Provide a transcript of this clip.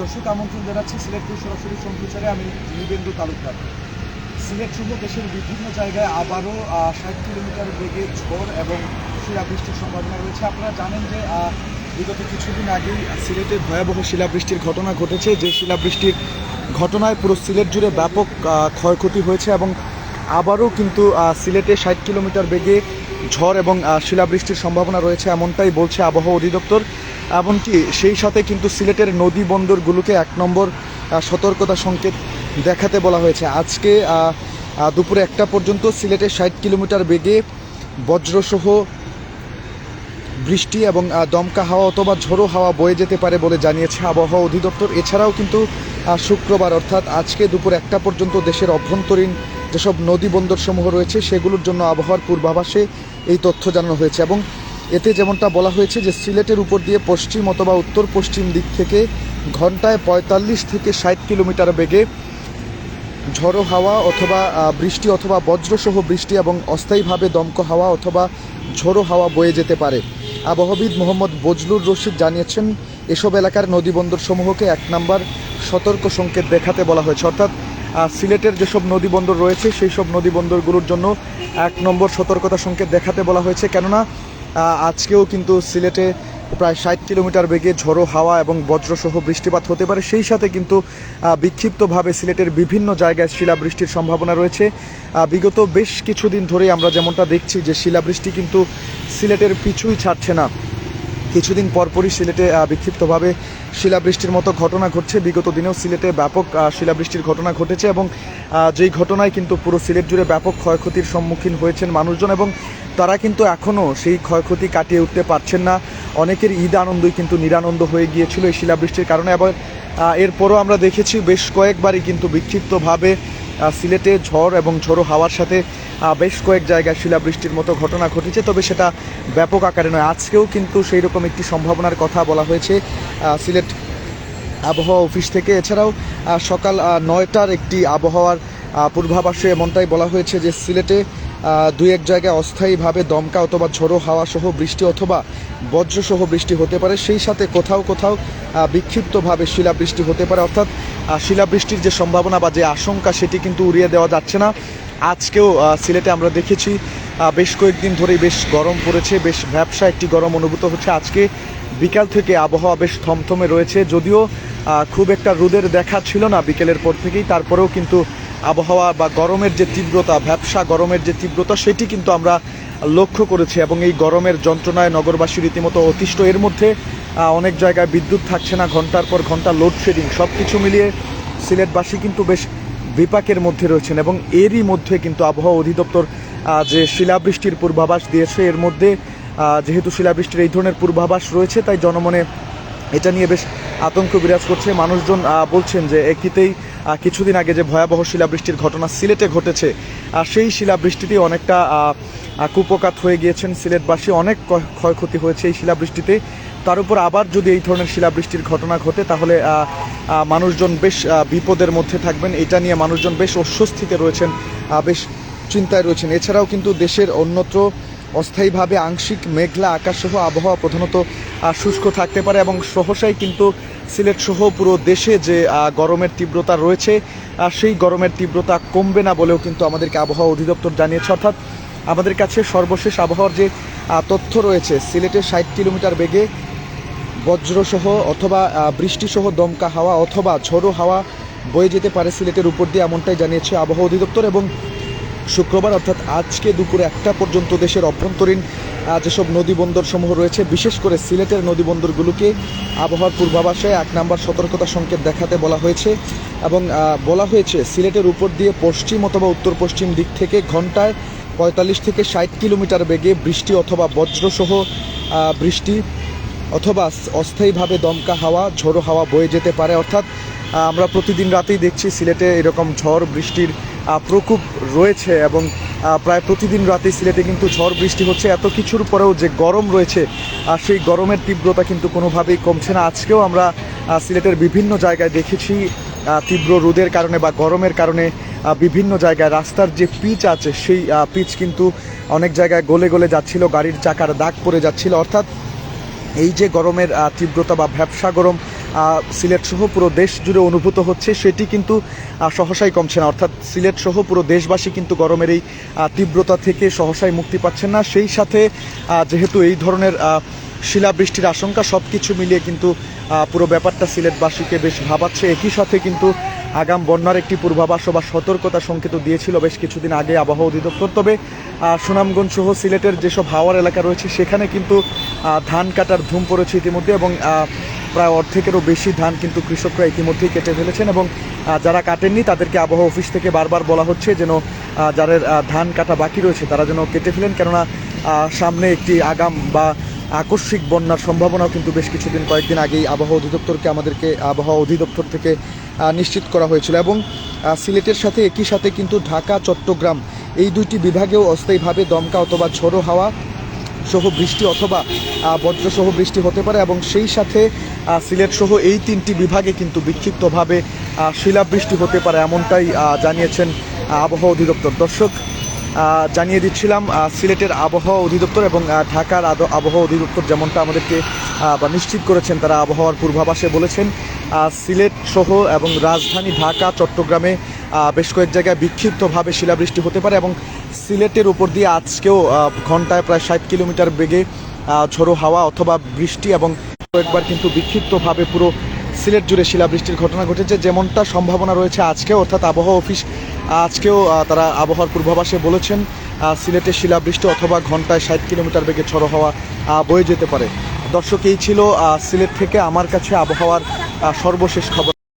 দর্শক আমন্ত্রণ জানাচ্ছি সিলেটপুর সরাসরি সম্প্রচারে আমি নিবেন্দু তালুকদার। সিলেট সহ দেশের বিভিন্ন জায়গায় আবারও ষাট কিলোমিটার বেগে ঝড় এবং শিলাবৃষ্টির সম্ভাবনা রয়েছে। আপনারা জানেন যে বিগত কিছুদিন আগেই সিলেটে ভয়াবহ শিলাবৃষ্টির ঘটনা ঘটেছে। যে শিলাবৃষ্টির ঘটনায় পুরো সিলেট জুড়ে ব্যাপক ক্ষয়ক্ষতি হয়েছে এবং আবারও কিন্তু সিলেটে ষাট কিলোমিটার বেগে ঝড় এবং শিলাবৃষ্টির সম্ভাবনা রয়েছে এমনটাই বলছে আবহাওয়া অধিদপ্তর। এমনকি সেই সাথে কিন্তু সিলেটের নদী বন্দরগুলোকে এক নম্বর সতর্কতা সংকেত দেখাতে বলা হয়েছে। আজকে দুপুরে একটা পর্যন্ত সিলেটে ষাট কিলোমিটার বেগে বজ্রসহ বৃষ্টি এবং দমকা হাওয়া অথবা ঝোড়ো হাওয়া বয়ে যেতে পারে বলে জানিয়েছে আবহাওয়া অধিদপ্তর। এছাড়াও কিন্তু শুক্রবার অর্থাৎ আজকে দুপুর একটা পর্যন্ত দেশের অভ্যন্তরীণ যেসব নদী বন্দরসমূহ রয়েছে, সেগুলোর জন্য আবহাওয়ার পূর্বাভাসে এই তথ্য জানানো হয়েছে এবং এতে যেমনটা বলা হয়েছে যে সিলেটের উপর দিয়ে পশ্চিম অথবা উত্তর পশ্চিম দিক থেকে ঘন্টায় পঁয়তাল্লিশ থেকে ষাট কিলোমিটার বেগে ঝড়ো হাওয়া অথবা বৃষ্টি অথবা বজ্রসহ বৃষ্টি এবং অস্থায়ীভাবে দমক হাওয়া অথবা ঝোড়ো হাওয়া বয়ে যেতে পারে। আবহবিদ মোহাম্মদ বজলুর রশিদ জানিয়েছেন, এসব এলাকার নদীবন্দর সমূহকে এক নাম্বার সতর্ক সংকেত দেখাতে বলা হয়েছে। অর্থাৎ সিলেটের যেসব নদীবন্দর রয়েছে, সেই সব নদীবন্দরগুলোর জন্য এক নম্বর সতর্কতা সংকেত দেখাতে বলা হয়েছে। কেননা আজকেও কিন্তু সিলেটে প্রায় ষাট কিলোমিটার বেগে ঝড়ো হাওয়া এবং বজ্রসহ বৃষ্টিপাত হতে পারে। সেই সাথে কিন্তু বিক্ষিপ্তভাবে সিলেটের বিভিন্ন জায়গায় শিলাবৃষ্টির সম্ভাবনা রয়েছে। বিগত বেশ কিছুদিন ধরেই আমরা যেমনটা দেখছি যে শিলাবৃষ্টি কিন্তু সিলেটের পিছুই ছাড়ছে না। কিছুদিন পরপরই সিলেটে বিক্ষিপ্তভাবে শিলাবৃষ্টির মতো ঘটনা ঘটছে। বিগত দিনেও সিলেটে ব্যাপক শিলাবৃষ্টির ঘটনা ঘটেছে এবং যেই ঘটনায় কিন্তু পুরো সিলেট জুড়ে ব্যাপক ক্ষয়ক্ষতির সম্মুখীন হয়েছেন মানুষজন এবং তারা কিন্তু এখনও সেই ক্ষয়ক্ষতি কাটিয়ে উঠতে পারছেন না। অনেকের ঈদ আনন্দই কিন্তু নিরানন্দ হয়ে গিয়েছিল এই শিলাবৃষ্টির কারণে আবার এরপরও আমরা দেখেছি বেশ কয়েকবারই কিন্তু বিক্ষিপ্তভাবে সিলেটে ঝড় এবং ঝড়ো হাওয়ার সাথে বেশ কয়েক জায়গায় শিলাবৃষ্টির মতো ঘটনা ঘটেছে, তবে সেটা ব্যাপক আকারে নয়। আজকেও কিন্তু সেই রকম একটি সম্ভাবনার কথা বলা হয়েছে সিলেট আবহাওয়া অফিস থেকে। এছাড়াও সকাল নয়টার একটি আবহাওয়ার পূর্বাভাসে এমনটাই বলা হয়েছে যে সিলেটে দুই এক জায়গায় অস্থায়ীভাবে দমকা অথবা ঝোড়ো হাওয়া সহ বৃষ্টি অথবা বজ্রসহ বৃষ্টি হতে পারে। সেই সাথে কোথাও কোথাও বিক্ষিপ্তভাবে শিলাবৃষ্টি হতে পারে। অর্থাৎ শিলাবৃষ্টির যে সম্ভাবনা বা যে আশঙ্কা, সেটি কিন্তু উড়িয়ে দেওয়া যাচ্ছে না। আজকেও সিলেটে আমরা দেখেছি বেশ কয়েকদিন ধরেই বেশ গরম পড়েছে, বেশ ব্যবসা একটি গরম অনুভূত হচ্ছে। আজকে বিকাল থেকে আবহাওয়া বেশ থমথমে রয়েছে, যদিও খুব একটা রোদের দেখা ছিল না বিকেলের পর থেকেই, তারপরেও কিন্তু আবহাওয়া বা গরমের যে তীব্রতা, ব্যবসা গরমের যে তীব্রতা, সেটি কিন্তু আমরা লক্ষ্য করেছি এবং এই গরমের যন্ত্রণায় নগরবাসী রীতিমতো অতিষ্ঠ। এর মধ্যে অনেক জায়গায় বিদ্যুৎ থাকছে না, ঘণ্টার পর ঘণ্টা লোডশেডিং সব কিছু মিলিয়ে সিলেটবাসী কিন্তু বেশ বিপাকের মধ্যে রয়েছেন এবং এরই মধ্যে কিন্তু আবহাওয়া অধিদপ্তর যে শিলাবৃষ্টির পূর্বাভাস দিয়েছে, এর মধ্যে যেহেতু শিলাবৃষ্টির এই ধরনের পূর্বাভাস রয়েছে, তাই জনমনে এটা নিয়ে বেশ আতঙ্ক বিরাজ করছে। মানুষজন বলছেন যে একটিতেই কিছুদিন আগে যে ভয়াবহ শিলাবৃষ্টির ঘটনা সিলেটে ঘটেছে আর সেই শিলাবৃষ্টিতে অনেকটা কুপকাত হয়ে গিয়েছেন সিলেটবাসী, অনেক ক্ষয়ক্ষতি হয়েছে এই শিলাবৃষ্টিতে। তার উপর আবার যদি এই ধরনের শিলাবৃষ্টির ঘটনা ঘটে, তাহলে মানুষজন বেশ বিপদের মধ্যে থাকবেন। এটা নিয়ে মানুষজন বেশ অস্বস্তিতে রয়েছেন বেশ চিন্তায় রয়েছেন। এছাড়াও কিন্তু দেশের অন্যত্র অস্থায়ীভাবে আংশিক মেঘলা আকাশসহ আবহাওয়া প্রধানত শুষ্ক থাকতে পারে এবং সহসাই কিন্তু সিলেট সহ পুরো দেশে যে গরমের তীব্রতা রয়েছে সেই গরমের তীব্রতা কমবে না বলেও কিন্তু আমাদেরকে আবহাওয়া অধিদপ্তর জানিয়েছে। অর্থাৎ আমাদের কাছে সর্বশেষ আবহাওয়ার যে তথ্য রয়েছে সিলেটে ষাট কিলোমিটার বেগে বজ্রসহ অথবা বৃষ্টিসহ দমকা হাওয়া অথবা ঝোড়ো হাওয়া বয়ে যেতে পারে সিলেটের উপর দিয়ে এমনটাই জানিয়েছে আবহাওয়া অধিদপ্তর এবং শুক্রবার অর্থাৎ আজকে দুপুরে একটা পর্যন্ত দেশের অভ্যন্তরীণ যেসব নদী বন্দর সমূহ রয়েছে, বিশেষ করে সিলেটের নদী বন্দরগুলোকে আবহাওয়ার পূর্বাভাসে এক নম্বর সতর্কতা সংকেত দেখাতে বলা হয়েছে এবং বলা হয়েছে সিলেটের উপর দিয়ে পশ্চিম অথবা উত্তর পশ্চিম দিক থেকে ঘন্টায় পঁয়তাল্লিশ থেকে ষাট কিলোমিটার বেগে বৃষ্টি অথবা বজ্রসহ বৃষ্টি অথবা অস্থায়ীভাবে দমকা হাওয়া, ঝোড়ো হাওয়া বয়ে যেতে পারে। অর্থাৎ আমরা প্রতিদিন রাতেই দেখছি সিলেটে এরকম ঝড় বৃষ্টির প্রকোপ রয়েছে এবং প্রায় প্রতিদিন রাতে সিলেটে কিন্তু ঝড় বৃষ্টি হচ্ছে। এত কিছুর পরেও যে গরম রয়েছে, আর সেই গরমের তীব্রতা কিন্তু কোনোভাবেই কমছে না। আজকেও আমরা সিলেটের বিভিন্ন জায়গায় দেখেছি তীব্র রোদের কারণে বা গরমের কারণে বিভিন্ন জায়গায় রাস্তার যে পিচ আছে, সেই পিচ কিন্তু অনেক জায়গায় গলে গলে যাচ্ছিল, গাড়ির চাকার দাগ পড়ে যাচ্ছিল। অর্থাৎ এই যে গরমের তীব্রতা বা ভ্যাবসা গরম সিলেট সহ পুরো দেশ জুড়ে অনুভূত হচ্ছে, সেটি কিন্তু সহসাই কমছে না। অর্থাৎ সিলেট সহ পুরো দেশবাসী কিন্তু গরমের এই তীব্রতা থেকে সহসাই মুক্তি পাচ্ছেন না। সেই সাথে যেহেতু এই ধরনের শিলাবৃষ্টির আশঙ্কা সব কিছু মিলিয়ে কিন্তু পুরো ব্যাপারটা সিলেটবাসীকে বেশ ভাবাচ্ছে। একই সাথে কিন্তু আগাম বন্যার একটি পূর্বাভাস বা সতর্কতা সংকেত দিয়েছিল বেশ কিছুদিন আগে আবহাওয়া অধিদপ্তর। তবে সুনামগঞ্জ সহ সিলেটের যেসব হাওয়ার এলাকা রয়েছে, সেখানে কিন্তু ধান কাটার ধুম পড়েছে ইতিমধ্যে এবং প্রায় অর্ধেকেরও বেশি ধান কিন্তু কৃষকরা ইতিমধ্যেই কেটে ফেলেছেন এবং যারা কাটেননি তাদেরকে আবহাওয়া অফিস থেকে বারবার বলা হচ্ছে যেন যাদের ধান কাটা বাকি রয়েছে তারা যেন কেটে ফেলেন। কেননা সামনে একটি আগাম বা আকস্মিক বন্যার সম্ভাবনাও কিন্তু বেশ কিছুদিন, কয়েকদিন আগেই আবহাওয়া অধিদপ্তরকে আমাদেরকে আবহাওয়া অধিদপ্তর থেকে নিশ্চিত করা হয়েছিল এবং সিলেটের সাথে একই সাথে কিন্তু ঢাকা, চট্টগ্রাম এই দুইটি বিভাগেও অস্থায়ীভাবে দমকা অথবা ঝোড়ো হাওয়া সহ বৃষ্টি অথবা বজ্রসহ বৃষ্টি হতে পারে এবং সেই সাথে সিলেট সহ এই তিনটি বিভাগে কিন্তু বিক্ষিপ্তভাবে শিলাবৃষ্টি হতে পারে এমনটাই জানিয়েছেন আবহাওয়া অধিদপ্তর। দর্শক জানিয়ে দিচ্ছিলাম সিলেটের আবহাওয়া অধিদপ্তর এবং ঢাকার আবহাওয়া অধিদপ্তর যেমনটা আমাদেরকে বা নিশ্চিত করেছেন, তারা আবহাওয়ার পূর্বাভাসে বলেছেন সিলেট সহ এবং রাজধানী ঢাকা, চট্টগ্রামে বেশ কয়েক জায়গায় বিক্ষিপ্তভাবে শিলাবৃষ্টি হতে পারে এবং সিলেটের উপর দিয়ে আজকেও ঘন্টায় প্রায় ষাট কিলোমিটার বেগে ঝোড়ো হাওয়া অথবা বৃষ্টি এবং কয়েকবার কিন্তু বিক্ষিপ্তভাবে পুরো সিলেট জুড়ে শিলাবৃষ্টির ঘটনা ঘটেছে। যেমনটা সম্ভাবনা রয়েছে আজকেও অর্থাৎ আবহাওয়া অফিস আজকেও তারা আবহাওয়ার পূর্বাভাসে বলেছেন সিলেটে শিলাবৃষ্টি অথবা ঘন্টায় ষাট কিলোমিটার বেগে ছড়ো হওয়া বয়ে যেতে পারে। দর্শক, এই ছিল সিলেট থেকে আমার কাছে আবহাওয়ার সর্বশেষ খবর।